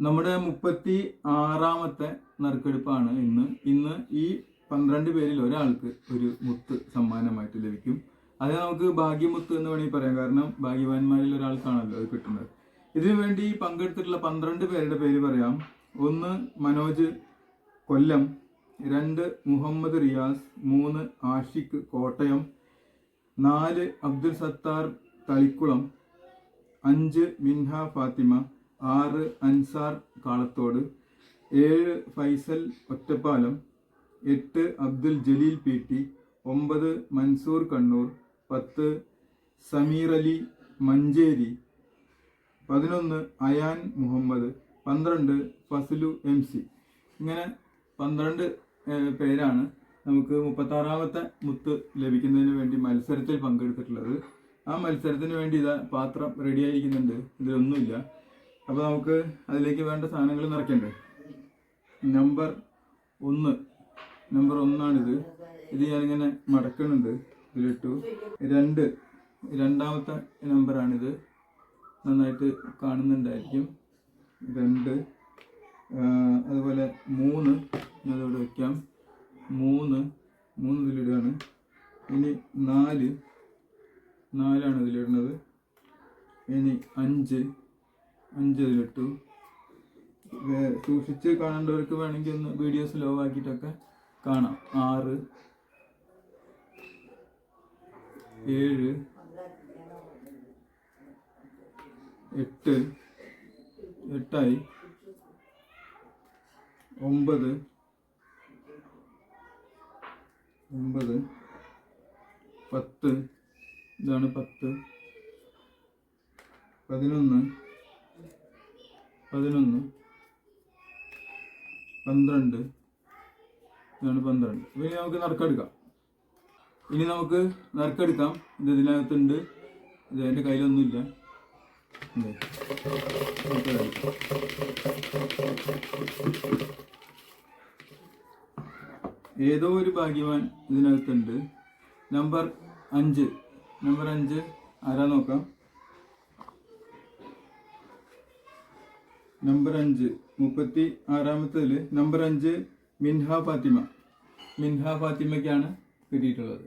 നമ്മുടെ മുപ്പത്തി ആറാമത്തെ നറുക്കെടുപ്പാണ് ഇന്ന്. ഇന്ന് ഈ പന്ത്രണ്ട് പേരിൽ ഒരാൾക്ക് ഒരു മുത്ത് സമ്മാനമായിട്ട് ലഭിക്കും. അത് നമുക്ക് ഭാഗ്യമുത്ത് എന്ന് വേണമെങ്കിൽ പറയാം. കാരണം ഭാഗ്യവാന്മാരിൽ ഒരാൾക്കാണല്ലോ അത് കിട്ടുന്നത്. ഇതിനു വേണ്ടി പങ്കെടുത്തിട്ടുള്ള പന്ത്രണ്ട് പേരുടെ പേര് പറയാം. ഒന്ന് മനോജ് കൊല്ലം രണ്ട് മുഹമ്മദ് റിയാസ് മൂന്ന് ആഷിഖ് കോട്ടയം നാല് അബ്ദുൽ സത്താർ തളിക്കുളം അഞ്ച് മിൻഹ ഫാത്തിമ ആറ് അൻസാർ കാളത്തോട് ഏഴ് ഫൈസൽ ഒറ്റപ്പാലം എട്ട് അബ്ദുൽ ജലീൽ പി ടി ഒമ്പത് മൻസൂർ കണ്ണൂർ പത്ത് സമീർ അലി മഞ്ചേരി പതിനൊന്ന് അയാൻ മുഹമ്മദ് പന്ത്രണ്ട് ഫസലു എം സി. ഇങ്ങനെ പന്ത്രണ്ട് പേരാണ് നമുക്ക് മുപ്പത്താറാമത്തെ മുത്ത് ലഭിക്കുന്നതിന് വേണ്ടി മത്സരത്തിൽ പങ്കെടുത്തിട്ടുള്ളത്. ആ മത്സരത്തിന് വേണ്ടി ഇതാ പാത്രം റെഡിയായിരിക്കുന്നുണ്ട് ഇതിലൊന്നുമില്ല. അപ്പോൾ നമുക്ക് അതിലേക്ക് വേണ്ട സാധനങ്ങൾ നിറയ്ക്കണ്ടേ? നമ്പർ ഒന്ന്. നമ്പർ ഒന്നാണിത്. ഇത് ഞാനിങ്ങനെ മടക്കുന്നുണ്ട്. ഇതിലിട്ടു രണ്ട്. രണ്ടാമത്തെ നമ്പറാണിത് നന്നായിട്ട് കാണുന്നുണ്ടായിരിക്കും. രണ്ട്. അതുപോലെ മൂന്ന്. ഞാനിവിടെ വയ്ക്കാം മൂന്ന്. മൂന്ന് ഇതിലിടുകയാണ്. ഇനി നാല്. നാലാണ് ഇതിലിടുന്നത് ഇനി അഞ്ച്. അഞ്ച് ഇതിലിട്ടു വേ- സൂക്ഷിച്ച് കാണേണ്ടവർക്ക് വേണമെങ്കിൽ ഒന്ന് വീഡിയോസ് സ്ലോ ആക്കിയിട്ടൊക്കെ കാണാം. ആറ് ഏഴ് എട്ട് എട്ടായി. ഒമ്പത് ഒമ്പത് പത്ത് ഇതാണ് പത്ത്. പതിനൊന്ന് പതിനൊന്ന്. പന്ത്രണ്ട്. ഇതാണ് പന്ത്രണ്ട്. ഇനി നമുക്ക് നറുക്കെടുക്കാം ഇനി നമുക്ക് നറുക്കെടുക്കാം ഇത് ഇതിനകത്തുണ്ട്. ഇത് എന്റെ കയ്യിലൊന്നുമില്ല? ഏതോ ഒരു ഭാഗ്യവാൻ ഇതിനകത്തുണ്ട്. നമ്പർ അഞ്ച്. നമ്പർ അഞ്ച് ആരാ നോക്കാം? നമ്പർ അഞ്ച് മുപ്പത്തി ആറാമത്തേതിൽ നമ്പർ അഞ്ച് മിൻഹ ഫാത്തിമ. മിൻഹ ഫാത്തിമയ്ക്കാണ് കിട്ടിയിട്ടുള്ളത്.